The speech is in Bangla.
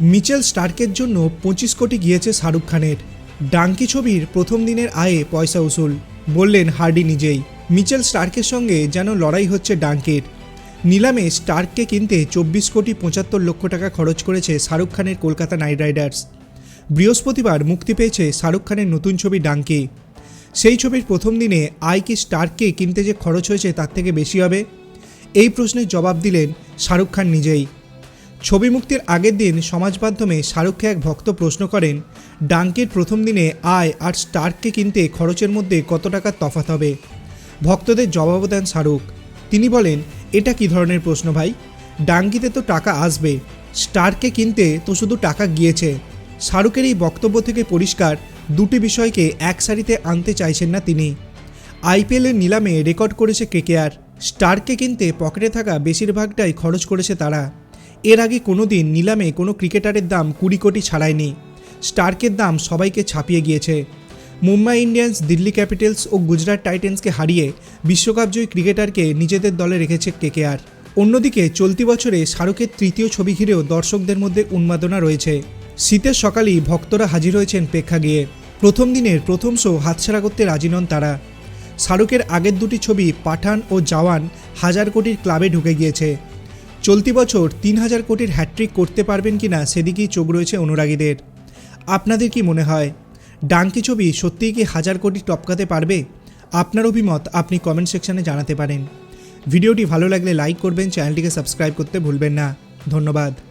মিচেল স্টার্কের জন্য পঁচিশ কোটি গিয়েছে শাহরুখ খানের। ডাঙ্কি ছবির প্রথম দিনের আয়ে পয়সা উসুল, বললেন হার্ডি নিজেই। মিচেল স্টার্কের সঙ্গে যেন লড়াই হচ্ছে ডাঙ্কের। নিলামে স্টার্ককে কিনতে চব্বিশ কোটি পঁচাত্তর লক্ষ টাকা খরচ করেছে শাহরুখ খানের কলকাতা নাইট রাইডার্স। বৃহস্পতিবার মুক্তি পেয়েছে শাহরুখ খানের নতুন ছবি ডাঙ্কি। সেই ছবির প্রথম দিনে আয় কি স্টারকে কিনতে যে খরচ হয়েছে তার থেকে বেশি হবে? এই প্রশ্নের জবাব দিলেন শাহরুখ খান নিজেই। ছবি মুক্তির আগের দিন সমাজ মাধ্যমে শাহরুখকে এক ভক্ত প্রশ্ন করেন, ডাঙ্কের প্রথম দিনে আয় আর স্টারকে কিনতে খরচের মধ্যে কত টাকার তফাৎ হবে? ভক্তদের জবাব দেন শাহরুখ তিনি বলেন, এটা কি ধরনের প্রশ্ন ভাই? ডাঙ্কিতে তো টাকা আসবে, স্টারকে কিনতে তো শুধু টাকা গিয়েছে। শাহরুখের এই বক্তব্য থেকে পরিষ্কার, দুটি বিষয়কে এক সারিতে আনতে চাইছেন না তিনি। আইপিএলের নিলামে রেকর্ড করেছে কেকেআর, স্টারকে কিনতে পকেটে থাকা বেশিরভাগটাই খরচ করেছে তারা। এর আগে কোনো দিন নিলামে কোনো ক্রিকেটারের দাম কুড়ি কোটি ছাড়ায়নি। স্টার্কের দাম সবাইকে ছাপিয়ে গিয়েছে। মুম্বাই ইন্ডিয়ান্স, দিল্লি ক্যাপিটালস ও গুজরাট টাইটেন্সকে হারিয়ে বিশ্বকাপজয়ী ক্রিকেটারকে নিজেদের দলে রেখেছে কেকেআর। অন্যদিকে চলতি বছরে শাহরুখের তৃতীয় ছবি ঘিরেও দর্শকদের মধ্যে উন্মাদনা রয়েছে। শীতের সকালেই ভক্তরা হাজির হয়েছেন প্রেক্ষাগৃহে প্রথম দিনের প্রথম শো হাতছাড়া করতে রাজি নন তারা। শাহরুখের আগের দুটি ছবি পাঠান ও জওয়ান হাজার কোটির ক্লাবে ঢুকে গিয়েছে। চলতি বছর তিন হাজার কোটির হ্যাট্রিক করতে পারবেন কি না সেদিকেই চোখ রয়েছে অনুরাগীদের। আপনাদের কি মনে হয়? ডাঙ্কি ছবি সত্যিই কি হাজার কোটি টপকাতে পারবে? আপনার অভিমত আপনি কমেন্ট সেকশানে জানাতে পারেন। ভিডিওটি ভালো লাগলে লাইক করবেন চ্যানেলটিকে সাবস্ক্রাইব করতে ভুলবেন না। ধন্যবাদ।